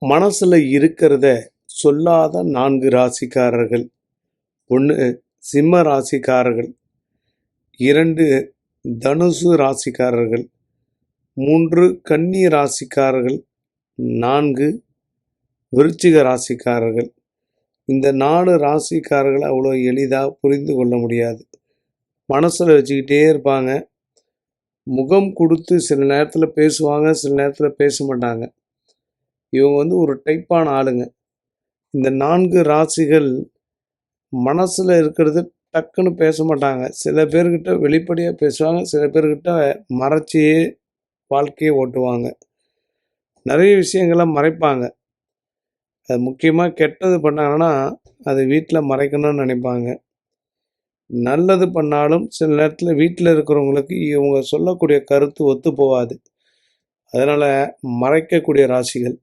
மனசில் இருக்கிறத சொல்லாத நான்கு ராசிக்காரர்கள். ஒன்று சிம்ம ராசிக்காரர்கள். இரண்டு தனுசு ராசிக்காரர்கள். மூன்று கன்னி ராசிக்காரர்கள். நான்கு விருச்சிக ராசிக்காரர்கள். இந்த நாலு ராசிக்காரர்களை அவ்வளோ எளிதாக புரிந்து கொள்ள முடியாது. மனசில் வச்சுக்கிட்டே இருப்பாங்க. முகம் கொடுத்து சில நேரத்தில் பேசுவாங்க சில நேரத்தில் பேச மாட்டாங்க. இவங்க வந்து ஒரு டைப்பான ஆளுங்க. இந்த நான்கு ராசிகள் மனசில் இருக்கிறது டக்குன்னு பேச மாட்டாங்க. சில பேர்கிட்ட வெளிப்படையாக பேசுவாங்க சில பேர்கிட்ட மறைச்சியே வாழ்க்கையை ஓட்டுவாங்க. நிறைய விஷயங்களை மறைப்பாங்க. அது முக்கியமாக கெட்டது பண்ணாங்கன்னா அது வீட்டில் மறைக்கணும்னு நினைப்பாங்க. நல்லது பண்ணாலும் சில நேரத்தில் வீட்டில் இருக்கிறவங்களுக்கு இவங்க சொல்லக்கூடிய கருத்து ஒத்து போகாது. அதனால் மறைக்கக்கூடிய ராசிகள்.